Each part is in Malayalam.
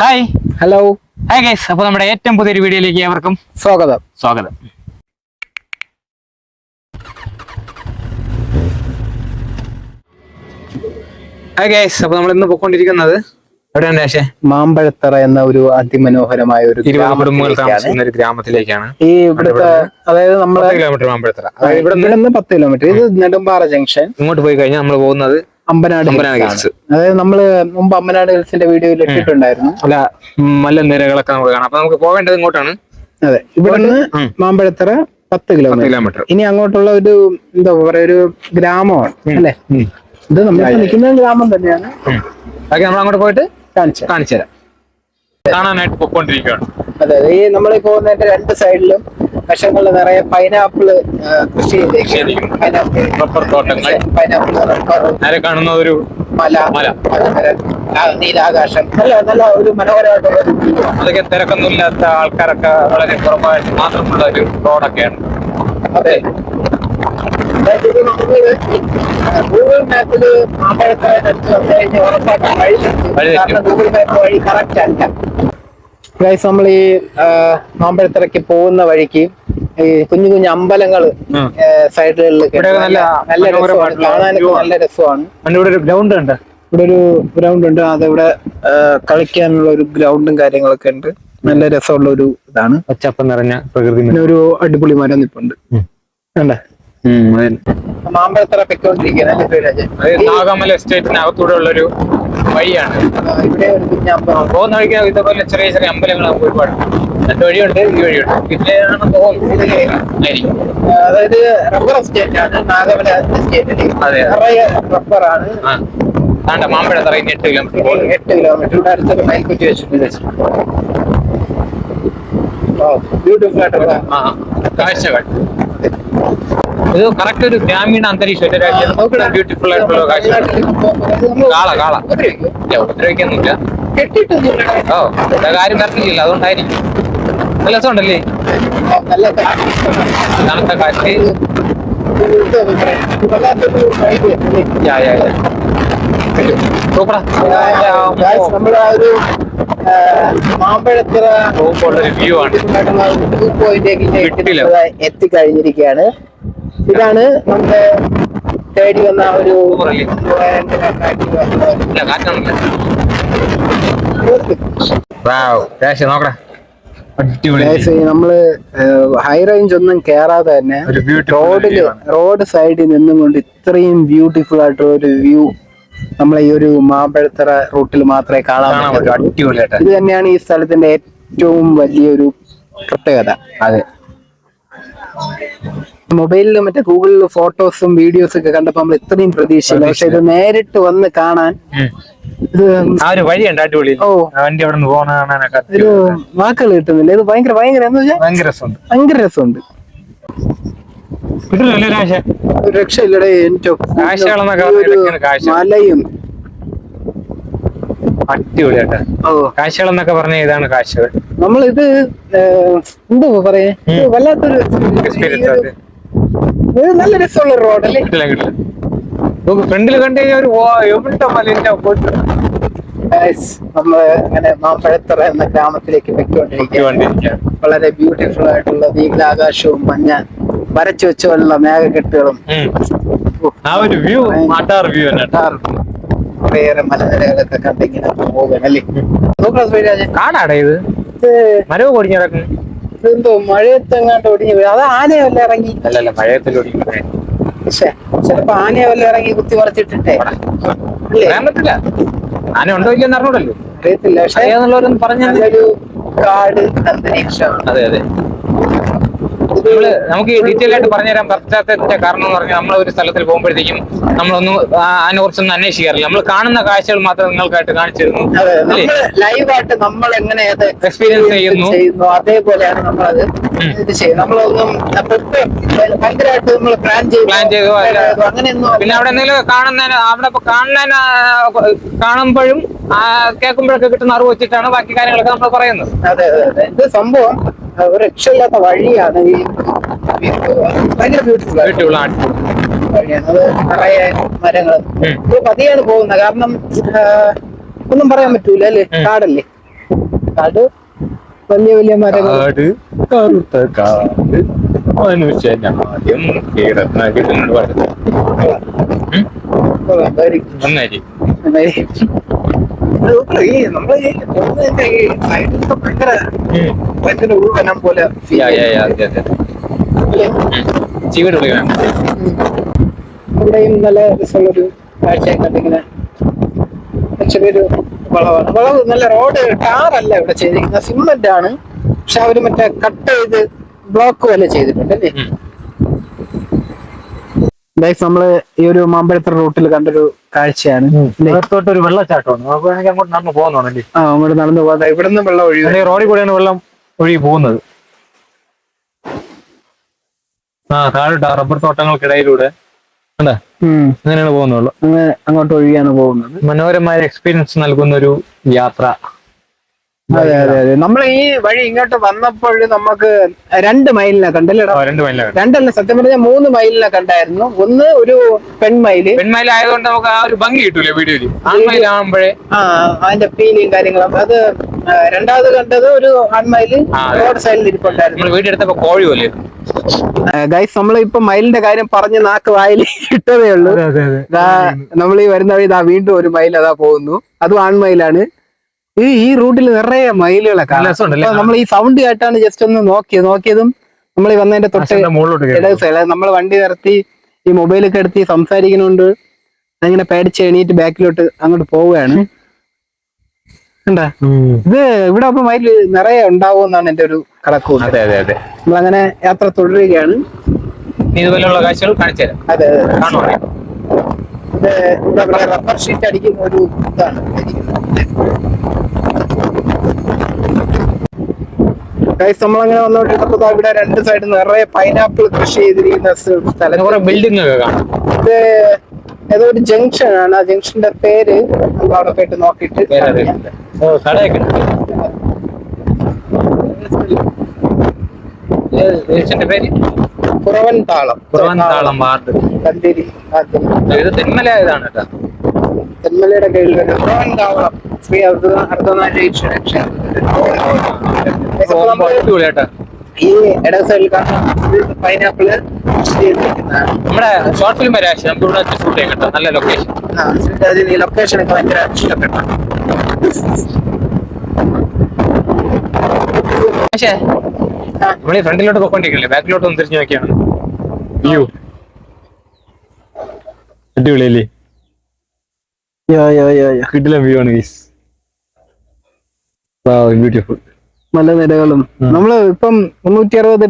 ഹായ് ഹലോ ഹായ് ഗൈസ് അപ്പോൾ നമ്മുടെ ഏറ്റവും പുതിയൊരു വീഡിയോയിലേക്ക് ഏവർക്കും സ്വാഗതം. സ്വാഗതം. ഹായ് ഗൈസ് അപ്പോൾ നമ്മൾ ഇന്ന് പോയിക്കൊണ്ടിരിക്കുന്നത് എവിടെയാണ് പക്ഷേ മാമ്പഴത്തറ എന്ന ഒരു അതിമനോഹരമായ ഒരു ഇരുപത് കുടുംബങ്ങൾ ഗ്രാമത്തിലേക്കാണ്. താമസിക്കുന്ന ഒരു ഗ്രാമത്തിലേക്കാണ്. ഈ ഇവിടുത്തെ അതായത് നമ്മുടെ കിലോമീറ്റർ മാമ്പഴത്തറ. ഇവിടെ നിന്ന് പത്ത് കിലോമീറ്റർ ഇത് നെടുമ്പാറ ജംഗ്ഷൻ ഇങ്ങോട്ട് പോയി കഴിഞ്ഞാൽ നമ്മൾ പോകുന്നത് അമ്പനാട്. അതായത് നമ്മൾ മുമ്പ് അമ്പനാട് ഹിൽസിന്റെ വീഡിയോയിൽ ഇട്ടിട്ടുണ്ടായിരുന്നു. അല്ല മലനിരകളൊക്കെ നമുക്ക് കാണാം. അപ്പൊ നമുക്ക് പോകേണ്ടത് ഇങ്ങോട്ടാണ് അതെ ഇവിടെ നിന്ന് മാമ്പഴത്തറ പത്ത് കിലോമീറ്റർ ഇനി അങ്ങോട്ടുള്ള ഒരു എന്താ പറയാ ഒരു ഗ്രാമമാണ് അല്ലെ? ഇത് നമ്മൾ നിൽക്കുന്ന ഗ്രാമം തന്നെയാണ്. ബാക്കി നമ്മൾ അങ്ങോട്ട് പോയിട്ട് കാണിച്ചു കാണിച്ചു തരാം കാണാനായിട്ട് പോയിക്കൊണ്ടിരിക്കുകയാണ് അതെ അതെ. ഈ നമ്മളീ പോകുന്നതിന്റെ രണ്ട് സൈഡിലും വശങ്ങളിൽ നിറയെ പൈനാപ്പിൾ കൃഷി ചെയ്തേക്കും. പൈനാപ്പിൾ റബ്ബർ തോട്ടങ്ങൾ പൈനാപ്പിൾ നേരെ കാണുന്ന ഒരു മല മല. നീലാകാശം. നല്ല നല്ല ഒരു മനോഹരമായിട്ടുള്ള. അതൊക്കെ തിരക്കൊന്നുമില്ലാത്ത ആൾക്കാരൊക്കെ വളരെ കുറവായിട്ട് മാത്രമുള്ള ഒരു റോഡൊക്കെയാണ് അതെ. ഗൂഗിൾ മാപ്പിൽ മാമ്പഴത്തറ എടുത്ത് വന്നു കഴിഞ്ഞാൽ ഉറപ്പായിട്ടും വഴി ഗൂഗിൾ മാപ്പ് വഴി കറക്റ്റ് അല്ല. ഗൈസ് നമ്മൾ ഈ ആ, മാമ്പഴത്തറയ്ക്ക് പോകുന്ന വഴിക്ക് ഈ കുഞ്ഞു കുഞ്ഞു അമ്പലങ്ങൾ. സൈഡുകളിൽ ഇവിടെ നല്ല നല്ല രസമാണ്. കാണാനൊക്കെ നല്ല രസമാണ്. ഇവിടെ ഒരു ഗ്രൗണ്ട് ഉണ്ട്. ഇവിടെ ഒരു ഗ്രൗണ്ട് ഉണ്ട്. അതിവിടെ കളിക്കാനുള്ള ഒരു ഗ്രൗണ്ടും കാര്യങ്ങളൊക്കെ ഉണ്ട്. നല്ല രസമുള്ള ഒരു ഇതാണ്. പച്ചപ്പം നിറഞ്ഞ പ്രകൃതി ഒരു അടിപൊളി മരം നിപ്പുണ്ട് ഉം. കണ്ടേ? മാമ്പഴത്തറ. ഈ, നാഗമല എസ്റ്റേറ്റിനകത്തൂടെ ഉള്ള ഒരു വഴിയാണ്. പോകുന്ന വഴിക്ക് ഇതുപോലെ ചെറിയ ചെറിയ അമ്പലങ്ങൾ നമുക്ക് ഒരുപാട് രണ്ട് വഴിയുണ്ട് ഈ വഴിയുണ്ട്. ഇതിലാണ് അതായത് റബ്ബർ എസ്റ്റേറ്റ് ആണ്. നാഗമല എസ്റ്റേറ്റിൽ. നിറയെ റബ്ബറാണ് ആ. താണ്ട മാമ്പഴത്തറ ഇനി എട്ട് കിലോമീറ്റർ എട്ട് കിലോമീറ്റർ ഇവിടെ അടുത്തൊരു മൈൽക്കുറ്റി വെച്ചിട്ടുണ്ട്. ബ്യൂട്ടിഫുൾ ആയിട്ടുള്ള കാഴ്ചകൾ. ഇത് കറക്റ്റ് ഒരു ഗ്രാമീണ അന്തരീക്ഷം ബ്യൂട്ടിഫുൾ ആയിട്ടുള്ള കാഴ്ച. കാള കാള. ഇല്ല ഉപദ്രവിക്കൊന്നുമില്ല ഓ കാര്യം പറഞ്ഞില്ല അതുകൊണ്ടായിരിക്കും. നല്ല രസമുണ്ടല്ലേ? തണുത്ത കാറ്റ്. സൂപ്പറാ. നമ്മുടെ ഒരു മാമ്പഴത്തറ വ്യൂ ആണ്. എത്തിക്കഴിഞ്ഞിരിക്കുകയാണ്. ഇതാണ് നമ്മുടെ തേടി വന്ന ഒരു നമ്മൾ ഹൈ റേഞ്ച് ഒന്നും കേറാതെ തന്നെ റോഡിൽ റോഡ് സൈഡിൽ നിന്നും കൊണ്ട് ഇത്രയും ബ്യൂട്ടിഫുൾ ആയിട്ടുള്ള ഒരു വ്യൂ നമ്മളെ ഈ ഒരു മാമ്പഴത്തറ റൂട്ടിൽ മാത്രമേ കാണാൻ കാണാൻ പറ്റൂ ഇത് തന്നെയാണ് ഈ സ്ഥലത്തിന്റെ ഏറ്റവും വലിയൊരു പ്രത്യേകത. അതെ. മൊബൈലിൽ മറ്റേ ഗൂഗിളിൽ ഫോട്ടോസും വീഡിയോസും ഒക്കെ കണ്ടപ്പോ നമ്മൾ ഇത്രയും പ്രതീക്ഷയില്ല. പക്ഷെ ഇത് നേരിട്ട് വന്ന് കാണാൻ ഉം. ഇത് ആ ഒരു വഴിയുണ്ട് അടിപൊളി. ഓ. ആ വണ്ടി അവിടെ നിന്ന് പോണ കാണാനൊക്കെ ഒരു അടിപൊളി. വാക്കുകൾ കിട്ടുന്നില്ല. ഇത് ഭയങ്കര ഭയങ്കര എന്ന് വെച്ചാൽ ഭയങ്കര രസമുണ്ട്. ഭയങ്കര രസമുണ്ട്. കിട്ടില്ലല്ലേ രാശ ഒരു രക്ഷയില്ലടേ എന്റെ കാഴ്ചകളെന്നൊക്കെ ഈ ഒരു പറഞ്ഞാൽ ഇതൊക്കെയാണ് കാഴ്ച. മലയും. ഓ. എന്നൊക്കെ പറഞ്ഞ ഇതാണ് കാഴ്ചകൾ. നമ്മളിത് എന്താ പറയാ? വല്ലാത്തൊരു ആയിട്ട് ഇത് നല്ല രസമുള്ള റോഡല്ലേ കിട്ടില്ല കിട്ടില്ല. നമുക്ക് ഫ്രണ്ടിൽ കണ്ടു കഴിഞ്ഞാൽ ഒരു എവിടെ മലിന്റെ പോയിട്ട്? നമ്മൾ അങ്ങനെ മാമ്പഴത്തറ എന്ന ഗ്രാമത്തിലേക്ക് വണ്ടിയിരിക്കുകയാണ്. വളരെ ബ്യൂട്ടിഫുൾ ആയിട്ടുള്ള നീലാകാശവും മഞ്ഞ വരച്ചു വെച്ചുള്ള മേഘക്കെട്ടുകളും. ആ ഒരു വ്യൂ മാട്ടാർ വ്യൂ. കുറേയേറെ മലനിരകളൊക്കെ കണ്ടിങ്ങനെ പോവുകയാണല്ലേ? അല്ലേ കാടാടേ ഇത്. മരവ് പൊടിഞ്ഞു മഴയത്ത് മഴയത്തെങ്ങാണ്ട് ഒടിഞ്ഞു പോയി അത് ആനയല്ല ഇറങ്ങി? അല്ലല്ല മഴയത്തിൽ ഒടിഞ്ഞു പക്ഷേ ചിലപ്പോ ആനയല്ല ഇറങ്ങി കുത്തി മറിച്ചിട്ടിട്ടേ പറ്റില്ല. ആന ഉണ്ടോ ഇല്ലെന്ന് അറിഞ്ഞൂടല്ലോ. അറിയത്തില്ല പക്ഷേ അറിയാന്നുള്ളവരൊന്നും പറഞ്ഞു കാട് അന്തരീക്ഷമാണ് അതെ അതെ. നമ്മൾ നമുക്ക് ഡീറ്റെയിൽ ആയിട്ട് പറഞ്ഞുതരാൻ പറ്റാത്തതിന്റെ കാരണം എന്ന് പറഞ്ഞാൽ നമ്മൾ ഒരു സ്ഥലത്തിൽ പോകുമ്പോഴത്തേക്കും നമ്മളൊന്നും അതിനെ കുറിച്ചൊന്നും അന്വേഷിക്കാറില്ല. നമ്മൾ കാണുന്ന കാഴ്ചകൾ മാത്രം നിങ്ങൾക്കായിട്ട് കാണിച്ചു തരുന്നു അതെ. ലൈവായിട്ട് നമ്മൾ എങ്ങനെ അത് എക്സ്പീരിയൻസ് ചെയ്യുന്നു. അതേപോലെയാണ് നമ്മൾ. ഇത് ചെയ്യുന്നത്. നമ്മളൊന്നും ഭയങ്കരമായിട്ട് നമ്മൾ പ്ലാൻ ചെയ്തു. പ്ലാൻ ചെയ്തോ അല്ല. അങ്ങനെയൊന്നും പിന്നെ അവിടെ എന്തെങ്കിലും കാണുന്നതിന് അവിടെ കാണുന്നതിന് കാണുന്ന കാണുമ്പോഴും കേൾക്കുമ്പോഴൊക്കെ കിട്ടുന്ന അറിവ് വെച്ചിട്ടാണ് ബാക്കി കാര്യങ്ങളൊക്കെ നമ്മൾ പറയുന്നത്. അതെ അതെ ഇത് സംഭവം ഒരു രക്ഷയില്ലാത്ത വഴിയാണ് ഈ ഭയങ്കര ബ്യൂട്ടിഫുൾ ആട്ടി വഴിയാണ്. അത് നിറയെ മരങ്ങൾ ഇത് പതിയാണ് പോകുന്നത്. കാരണം ഒന്നും പറയാൻ പറ്റൂല അല്ലേ? കാടല്ലേ? കാട്? വലിയ വലിയ മരങ്ങൾ കാട് കറുത്ത കാട്. മനുഷ്യനാദ്യം കിടന്ന കിട്ടുന്നുണ്ട് പാട്ട് ഉം? നന്നായി ഈ നമ്മൾ ഈ പോകുന്നതിന്റെ ഈ സൈഡിലൊക്കെ ഭയങ്കര ഭയങ്കര ഉൾവനം പോലെ feel യാ, യാ, യാ, അതെ, അതെ. അല്ലേ? ചീവീട് വിളിക്കണം ഇവിടെയും നല്ല രസമുള്ളൊരു കാഴ്ച കണ്ടിങ്ങനെ ചെറിയൊരു വളവാണ്. വളവ് നല്ല റോഡ് ടാറല്ല ഇവിടെ ചെയ്തിരിക്കുന്നത്. സിമെന്റ് ആണ്. പക്ഷെ അവർ മറ്റേ കട്ട് ചെയ്ത് ബ്ലോക്ക് പോലെ ചെയ്തിട്ടുണ്ട് അല്ലേ ഉം. ഗൈസ് നമ്മൾ ഈ ഒരു മാമ്പഴത്തറ റൂട്ടിൽ കണ്ടൊരു കാഴ്ചയാണ്. അല്ലേ? അകത്തോട്ട് ഒരു വെള്ളച്ചാട്ടമാണ്. നമുക്ക് വേണമെങ്കിൽ അങ്ങോട്ട് നടന്ന് പോകുന്നുണ്ടല്ലേ ആ അങ്ങോട്ട് നടന്നു പോകാതെ ഇവിടെ നിന്ന് വെള്ളം ഒഴുകി റോഡിൽ കൂടെയാണ് വെള്ളം ഒഴുകി പോകുന്നത്. ആ താഴോട്ട് ആ റബ്ബർ തോട്ടങ്ങൾക്കിടയിലൂടെ. കണ്ടാ? അങ്ങനെയാണ് പോകുന്നുള്ളൂ അങ്ങ് അങ്ങോട്ട് ഒഴുകിയാണ് പോകുന്നത്. മനോഹരമായ എക്സ്പീരിയൻസ് നൽകുന്ന ഒരു യാത്ര. അതെ അതെ അതെ. നമ്മൾ ഈ വഴി ഇങ്ങോട്ട് വന്നപ്പോൾ നമുക്ക് രണ്ട് മൈലിനെ കണ്ടല്ലേ രണ്ട് രണ്ടല്ല സത്യം പറഞ്ഞാൽ മൂന്ന് മൈലിനെ കണ്ടായിരുന്നു. ഒന്ന് ഒരു പെൺമയിൽ പെൺമയിലായതുകൊണ്ട് നമുക്ക് ആ ഒരു ഭംഗി കിട്ടൂലേ വീഡിയോയിൽ? ആൺമയിലാകുമ്പോഴേ ആ അതിന്റെ ഫീലിയും കാര്യങ്ങളും അത് രണ്ടാമത് കണ്ടത് ഒരു ആൺമൈൽ റോഡ് സൈഡിൽ ഇരിപ്പുണ്ടായിരുന്നു. നമ്മൾ വീഡിയോ എടുത്തപ്പോ കോഴി പോലെ ഗൈസ് നമ്മൾ ഇപ്പൊ മയിലിന്റെ കാര്യം പറഞ്ഞ് നാക്ക് വായിൽ ഇട്ടതേ ഉള്ളൂ. നമ്മൾ ഈ വരുന്ന വഴി ഇതാ വീണ്ടും ഒരു മയിൽ അതാ പോകുന്നു. അതും ആൺമയിലാണ് ഈ റൂട്ടിൽ നിറയെ മയിലുകളൊക്കെ നല്ല നമ്മൾ ഈ സൗണ്ട് കേട്ടാണ് ജസ്റ്റ് ഒന്ന് നോക്കിയത് നോക്കിയതും നമ്മൾ ഈ വന്നതിന്റെ തൊട്ട് സൈഡ് നമ്മൾ വണ്ടി നിർത്തി ഈ മൊബൈലൊക്കെ എടുത്ത് സംസാരിക്കുന്നുണ്ട്. അങ്ങനെ പേടിച്ച് എണീറ്റ് ബാക്കിലോട്ട് അങ്ങോട്ട് പോവുകയാണ്. ഇത് ഇവിടെ അപ്പൊ മയിൽ നിറയെ ഉണ്ടാവും എന്നാണ് എന്റെ ഒരു കണക്കു അതെ അതെ അതെ. നമ്മളങ്ങനെ യാത്ര തുടരുകയാണ്. ഇതുപോലെയുള്ള കാഴ്ചകൾ കാണിച്ചു തരാം. അതെ ഇത് റബ്ബർ ഷീറ്റ് അടിക്കുന്ന ഒരു ഇതാണ്. ഗൈസ് നമ്മളങ്ങനെ വന്നോണ്ടിരുന്നപ്പോ ഇവിടെ രണ്ട് സൈഡ് നിറയെ പൈനാപ്പിൾ കൃഷി ചെയ്തിരിക്കുന്ന സ്ഥലം. കുറെ ബിൽഡിംഗ് ഒക്കെ കാണാം. ഇത് ഏതോ ഒരു ജംഗ്ഷൻ ആണ്. ആ ജംഗ്ഷന്റെ പേര് നമ്മൾ അവിടെ പോയിട്ട് നോക്കിയിട്ട് കടയൊക്കെ. ഏത് പേര് കുറവൻ താളം കുറവൻ താളം വാർഡ്. കന്തിരി ഇത് തെന്മല ഇതാണ് കേട്ടോ. തെന്മലയുടെ കീഴിൽ കുറവൻ താവളം ശ്രീ അർദ്ധനാരീക്ഷ അർദ്ധനാരീശ്വര ക്ഷേത്രം പോകുമ്പോ അടിപൊളി കേട്ടോ ഈ ഇട സൈഡിൽ കാണുന്ന പൈനാപ്പിൾ നമ്മുടെ ഷോർട്ട് ഫിലിം വരെ നമുക്ക് ഇവിടെ ഷൂട്ട് ചെയ്യാൻ കേട്ടോ. നല്ല ലൊക്കേഷൻ ഈ ലൊക്കേഷൻ ഒക്കെ ഭയങ്കര ഇഷ്ടപ്പെട്ടു. പക്ഷേ നമ്മൾ ഈ ഫ്രണ്ടിലോട്ട് പോയിക്കൊണ്ടിരിക്കില്ലേ ബാക്കിലോട്ട് ഒന്ന് തിരിഞ്ഞു നോക്കിയാണ് വ്യൂ. അടിപൊളിയല്ലേ? കിട്ടില്ല വ്യൂ ആണ് ഗീസ് ബ്യൂട്ടിഫുൾ മലനിരകളും നമ്മൾ ഇപ്പം മുന്നൂറ്റി അറുപത്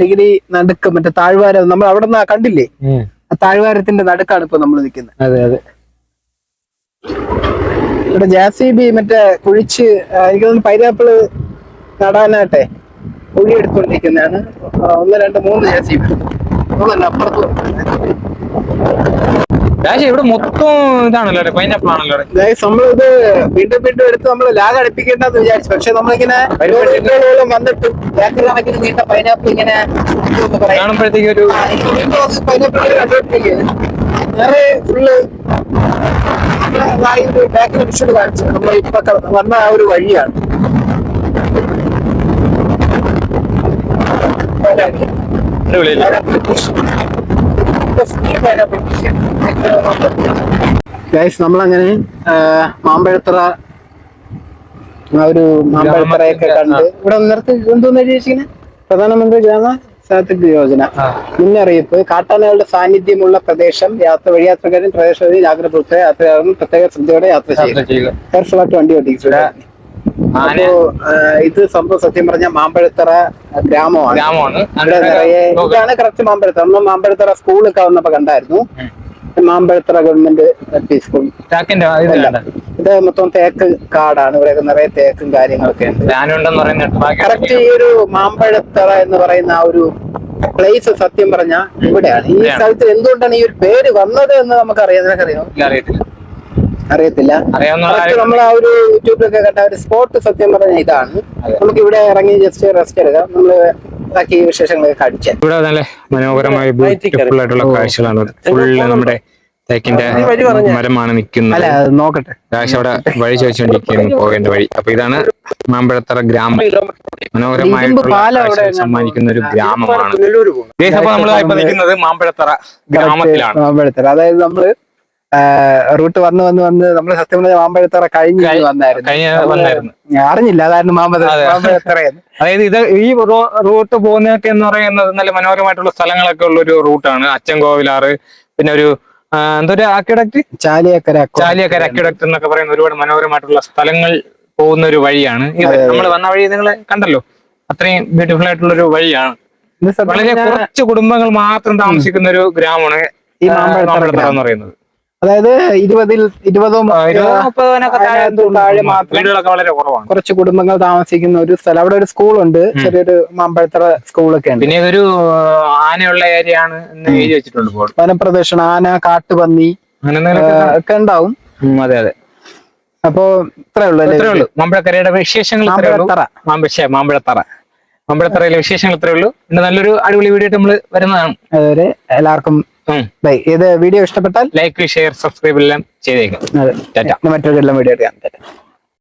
ഡിഗ്രി നടുക്ക് മറ്റേ താഴ്വാരം നമ്മൾ അവിടെ നിന്ന് കണ്ടില്ലേ ആ താഴ്വാരത്തിന്റെ നടുക്കാണ് ഇപ്പൊ നമ്മൾ നിൽക്കുന്നത്. അതെ അതെ. ഇവിടെ ജാസിബി മറ്റേ കുഴിച്ച് എനിക്ക് തോന്നുന്നു പൈനാപ്പിൾ നടാനാട്ടെ കുഴി എടുത്തുകൊണ്ടിരിക്കുന്നതാണ് ഒന്ന് രണ്ട് മൂന്ന് ജാസിബി മൂന്നല്ല അപ്പുറത്ത് രാശി ഇവിടെ മൊത്തം ഇതാണല്ലോ പൈനാപ്പിൾ ആണല്ലോ നമ്മളിത് വീണ്ടും വീണ്ടും എടുത്ത് നമ്മൾ ലാഗ് അടുപ്പിക്കേണ്ടെന്ന് വിചാരിച്ചു. പക്ഷെ നമ്മളിങ്ങനെ വന്നിട്ട് കണക്കിന് നീണ്ട പൈനാപ്പിൾ ഇങ്ങനെ. കാണുമ്പോഴത്തേക്ക് ഒരു. വേറെ ഫുള്ള് ബാക്കിൽ വിഷുട് കാണിച്ചു. നമ്മൾ ഇപ്പൊ വന്ന ആ ഒരു വഴിയാണ്. അടിപൊളിയല്ലേ? ഗൈസ് നമ്മളങ്ങനെ മാമ്പഴത്തറ ആ ഒരു മാമ്പഴത്തറയൊക്കെ കണ്ട് ഇവിടെ നിർത്തി എന്തോന്ന് ചോദിച്ചിങ്ങനെ പ്രധാനമന്ത്രി ഗ്രാമ സാത്വിക യോജന. മുന്നറിയിപ്പ് കാട്ടാനകളുടെ സാന്നിധ്യമുള്ള പ്രദേശം യാത്ര വഴിയാത്രക്കാരും പ്രദേശം ജാഗ്രത പുറത്തെ യാത്രയാകും പ്രത്യേക ശ്രദ്ധയോടെ യാത്ര ചെയ്യുക. ആയിട്ട് വണ്ടി ഓടിക്കുക. ഇത് സംഭവം സത്യം പറഞ്ഞ മാമ്പഴത്തറ ഗ്രാമമാണ്. ഗ്രാമമാണ്. ഇവിടെ നിറയെ ഇതാണ് കറക്റ്റ് മാമ്പഴത്തറ. നമ്മൾ മാമ്പഴത്തറ സ്കൂളൊക്കെ വന്നപ്പോ കണ്ടായിരുന്നു. മാമ്പഴത്തറ ഗവൺമെന്റ് എൽ സ്കൂൾ ഇത് മൊത്തം തേക്ക് കാടാണ്. ഇവിടെ നിറയെ തേക്കും കാര്യങ്ങളൊക്കെ ഉണ്ട്. കറക്റ്റ് ഈ ഒരു മാമ്പഴത്തറ എന്ന് പറയുന്ന ആ ഒരു പ്ലേസ് സത്യം പറഞ്ഞ ഇവിടെയാണ്. ഈ. സ്ഥലത്ത് എന്തുകൊണ്ടാണ് ഈ ഒരു പേര് വന്നത് എന്ന് നമുക്ക് അറിയാം നിനക്കറിയാമോ? ഇല്ല, അറിയത്തില്ല. നമ്മൾ ആ ഒരു യൂട്യൂബിലൊക്കെ കണ്ട ഒരു സ്പോട്ട് സത്യം പറഞ്ഞ ഇതാണ്. നമുക്ക് ഇവിടെ ഇറങ്ങി ജസ്റ്റ് റെസ്റ്റ് എടുക്കാം. നമ്മൾ ബാക്കി വിശേഷങ്ങളൊക്കെ കാണിച്ചു ഇവിടെ നല്ല മനോഹരമായ ബ്യൂട്ടിഫുൾ ആയിട്ടുള്ള കാഴ്ചകളാണ്. ഫുള്ള് നമ്മുടെ തേക്കിന്റെ മരമാണ് നിൽക്കുന്നത്. അല്ല നോക്കട്ടെ. രാശി അവിടെ വഴി ചോദിച്ചുകൊണ്ടിരിക്കുന്നു പോകേണ്ട വഴി. അപ്പൊ ഇതാണ് മാമ്പഴത്തറ ഗ്രാമം. മനോഹരമായിട്ടുള്ള സമ്മാനിക്കുന്ന ഒരു ഗ്രാമമാണ്. അപ്പൊ നമ്മൾ ഇപ്പൊ നിൽക്കുന്നത് മാമ്പഴത്തറ ഗ്രാമത്തിലാണ്. മാമ്പഴത്തറ. അതായത് നമ്മൾ റൂട്ട് വന്ന് വന്ന് വന്ന് നമ്മൾ സത്യം പറഞ്ഞ മാമ്പഴത്തറ കഴിഞ്ഞ് കഴി- വന്നായിരുന്നു. അറിഞ്ഞില്ല അതായിരുന്നു മാമ്പഴ. മാമ്പഴത്തറയെന്ന് അതായത് ഇത് ഈ റൂട്ട് പോകുന്നതൊക്കെ എന്ന് പറയുന്നത് നല്ല മനോഹരമായിട്ടുള്ള സ്ഥലങ്ങളൊക്കെ ഉള്ള ഒരു റൂട്ടാണ്. അച്ചൻകോവിലാറ് പിന്നെ ഒരു എന്തൊരു ആക്വിഡക്റ്റ് ചാലിയക്കര ചാലിയക്കര അക്വിഡക്റ്റ് എന്നൊക്കെ പറയുന്ന ഒരുപാട് മനോഹരമായിട്ടുള്ള സ്ഥലങ്ങൾ പോകുന്ന ഒരു വഴിയാണ്. ഇത് നമ്മൾ വന്ന വഴി നിങ്ങൾ കണ്ടല്ലോ. അത്രയും ബ്യൂട്ടിഫുൾ ആയിട്ടുള്ള ഒരു വഴിയാണ് വളരെ കുറച്ച് കുടുംബങ്ങൾ മാത്രം താമസിക്കുന്ന ഒരു ഗ്രാമമാണ് ഈ മാമ്പഴത്തറ എന്ന് പറയുന്നത്. അതായത് ഇരുപതിൽ ഇരുപതും താഴെ മാത്രം വീടുകളൊക്കെ വളരെ കുറവാണ്. കുറച്ച് കുടുംബങ്ങൾ താമസിക്കുന്ന ഒരു സ്ഥലം. അവിടെ ഒരു സ്കൂളുണ്ട്. ചെറിയൊരു മാമ്പഴത്തറ സ്കൂളൊക്കെ ഉണ്ട്. പിന്നെ ഒരു ആനയുള്ള ഏരിയ ആണ് എഴുതി വെച്ചിട്ടുണ്ട് വനപ്രദക്ഷിണം ആന കാട്ടുപന്നി അങ്ങനെ ഒക്കെ ഉണ്ടാവും. അതെ അതെ. അപ്പോ ഇത്രേ ഉള്ളൂ ഇത്രേ ഉള്ളൂ. മാമ്പഴക്കരയുടെ വിശേഷങ്ങൾ മാമ്പഴത്തറ. മാമ്പഴ മാമ്പഴത്തറ. മാമ്പഴത്തറയിലെ വിശേഷങ്ങൾ ഇത്രേ ഉള്ളൂ. നല്ലൊരു അടിപൊളി വീഡിയോ ആയിട്ട് നമ്മൾ വരുന്നതാണ്. അതുവരെ എല്ലാവർക്കും. ബൈ. ഇത് വീഡിയോ ഇഷ്ടപ്പെട്ടാൽ ലൈക്ക് ഷെയർ സബ്സ്ക്രൈബ് എല്ലാം ചെയ്തേക്കാം. മറ്റൊരു വീഡിയോ എടുക്കാം.